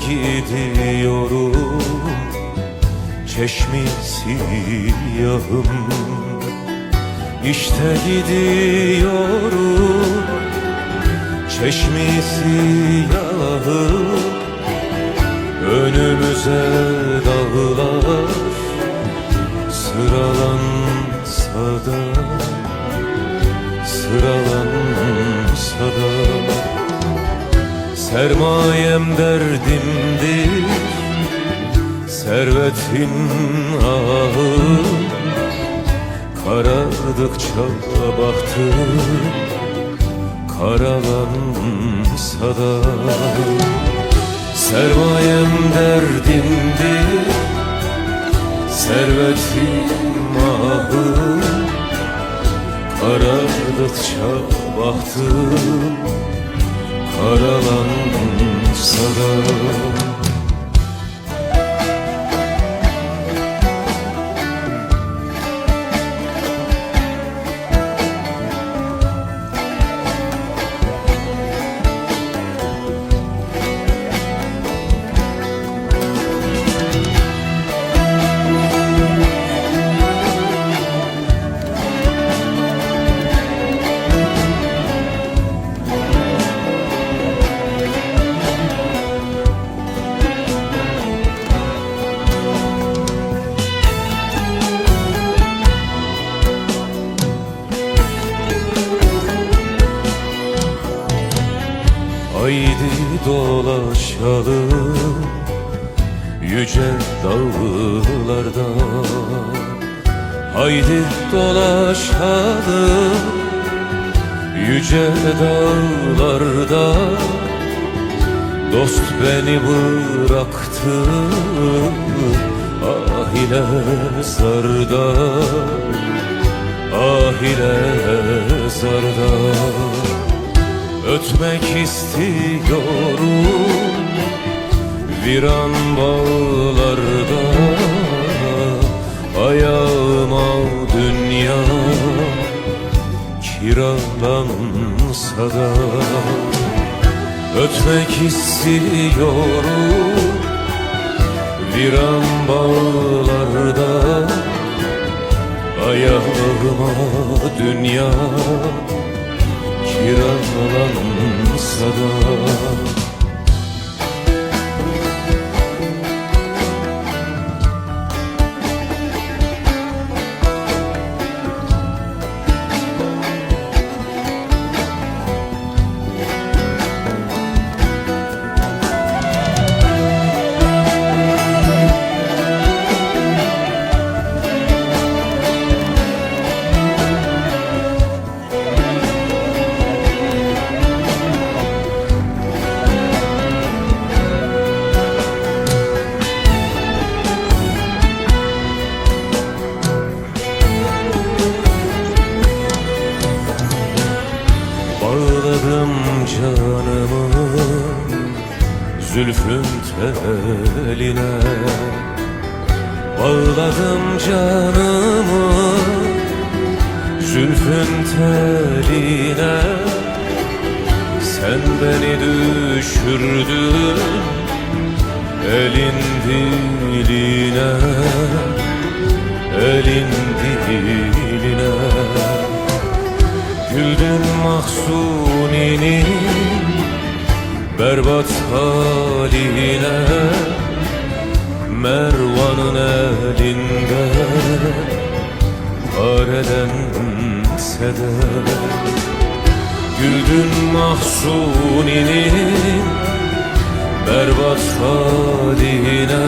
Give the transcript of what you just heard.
gidiyorum Çeşmi siyahım. İşte gidiyorum Çeşmi siyahım. Önümüze Sermayem derdimdir Servetin ahı. Karardıkça baktım Karalansa da. Sermayem derdimdir Servetim ahı. Karardıkça baktım Karalansa Haydi dolaşalım yüce dağlarda Haydi dolaşalım yüce dağlarda Dost beni bıraktı ah ile zarda Ah ile zarda Ötmek istiyorum Viran bağlarda. Ayağıma dünya Kiralansa da. Ötmek istiyorum Viran bağlarda. Ayağıma dünya kiralansa da Zülfün teline Bağladım canımı Zülfün teline Sen beni düşürdün Elin diline berbat haline Mervan'ın elinde Paredense de Güldün mahzuninin berbat haline